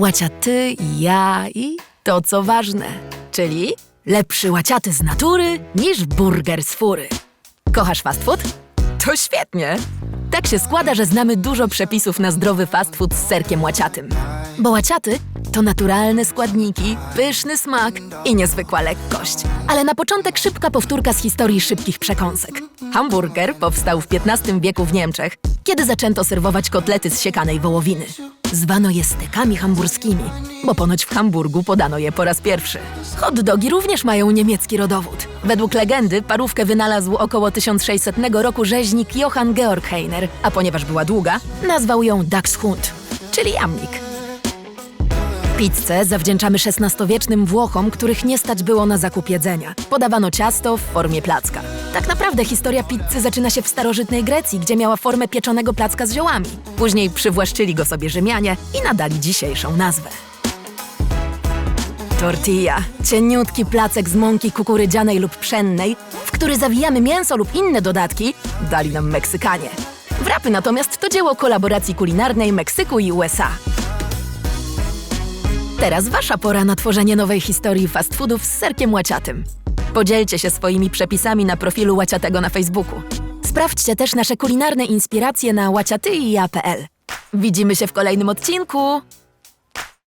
łaciaty, ja i to, co ważne, czyli lepszy łaciaty z natury niż burger z fury. Kochasz fast food? To świetnie! Tak się składa, że znamy dużo przepisów na zdrowy fast food z serkiem łaciatym. Bo łaciaty to naturalne składniki, pyszny smak i niezwykła lekkość. Ale na początek szybka powtórka z historii szybkich przekąsek. Hamburger powstał w XV wieku w Niemczech, kiedy zaczęto serwować kotlety z siekanej wołowiny. Zwano je stekami hamburskimi, bo ponoć w Hamburgu podano je po raz pierwszy. Hot dogi również mają niemiecki rodowód. Według legendy parówkę wynalazł około 1600 roku rzeźnik Johann Georg Heiner, a ponieważ była długa, nazwał ją Dachshund, czyli jamnik. Pizzę zawdzięczamy XVI-wiecznym Włochom, których nie stać było na zakup jedzenia. Podawano ciasto w formie placka. Tak naprawdę historia pizzy zaczyna się w starożytnej Grecji, gdzie miała formę pieczonego placka z ziołami. Później przywłaszczyli go sobie Rzymianie i nadali dzisiejszą nazwę. Tortilla. Cieniutki placek z mąki kukurydzianej lub pszennej, w który zawijamy mięso lub inne dodatki, dali nam Meksykanie. Wrapy natomiast to dzieło kolaboracji kulinarnej Meksyku i USA. Teraz wasza pora na tworzenie nowej historii fast foodów z serkiem łaciatym. Podzielcie się swoimi przepisami na profilu łaciatego na Facebooku. Sprawdźcie też nasze kulinarne inspiracje na łaciatyja.pl. Widzimy się w kolejnym odcinku.